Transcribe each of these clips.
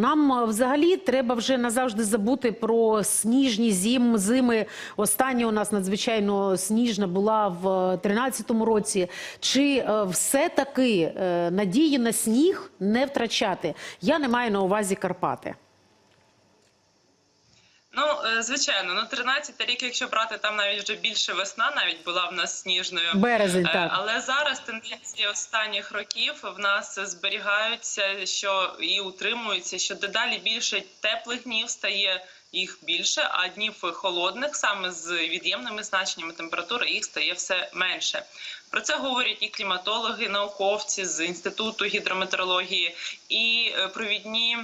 Нам е, взагалі треба вже назавжди забути про сніжні зим, зими. Остання у нас надзвичайно сніжна була в 2013 році. Чи е, все-таки е, надії на сніг не втрачати? Я не маю на увазі Карпати. Е, звичайно, ну 13 рік, якщо брати, там навіть вже більше весна навіть була в нас сніжною. Березень, Е, так. Але зараз тенденції останніх років в нас зберігаються, що і утримуються, що дедалі більше теплих днів стає їх більше, а днів холодних, саме з від'ємними значеннями температури, їх стає все менше. Про це говорять і кліматологи, науковці з інституту гідрометеорології, і е, провідні.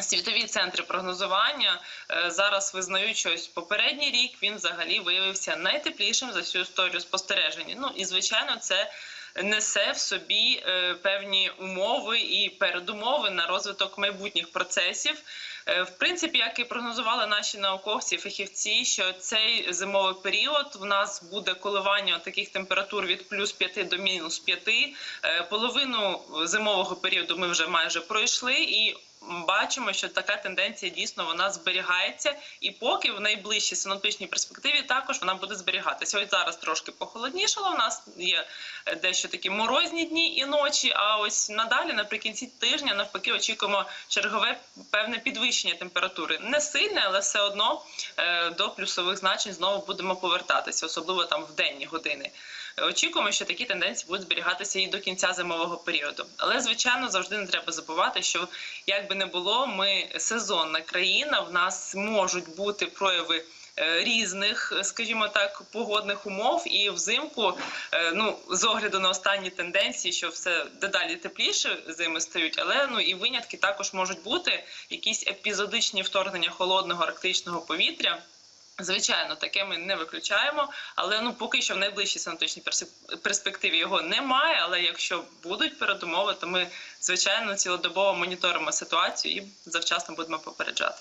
Світові центри прогнозування е, зараз визнають, що попередній рік він взагалі виявився найтеплішим за всю історію спостереження. Ну і звичайно, це несе в собі е, певні умови і передумови на розвиток майбутніх процесів. Е, В принципі, як і прогнозували наші науковці, фахівці, що цей зимовий період в нас буде коливання таких температур від плюс 5 до мінус 5. Е, Половину зимового періоду ми вже майже пройшли і. Бачимо, що така тенденція дійсно вона зберігається, і поки в найближчій синоптичній перспективі також вона буде зберігатися. Ось зараз трошки похолоднішало. У нас є е, дещо такі морозні дні і ночі. А ось надалі, наприкінці тижня, навпаки, очікуємо чергове певне підвищення температури. Не сильне, але все одно е, до плюсових значень знову будемо повертатися, особливо там в денні години. Очікуємо, що такі тенденції будуть зберігатися і до кінця зимового періоду. Але звичайно завжди не треба забувати, що як би не було, ми сезонна країна. В нас можуть бути прояви. Е, Різних, е, скажімо так, погодних умов, і взимку, е, ну з огляду на останні тенденції, що все дедалі тепліше зими стають, але ну і винятки також можуть бути якісь епізодичні вторгнення холодного арктичного повітря. Звичайно, таке ми не виключаємо, але ну поки що в найближчій синоптичній перс- перспективі його немає. Але якщо будуть передумови, то ми звичайно цілодобово моніторимо ситуацію і завчасно будемо попереджати.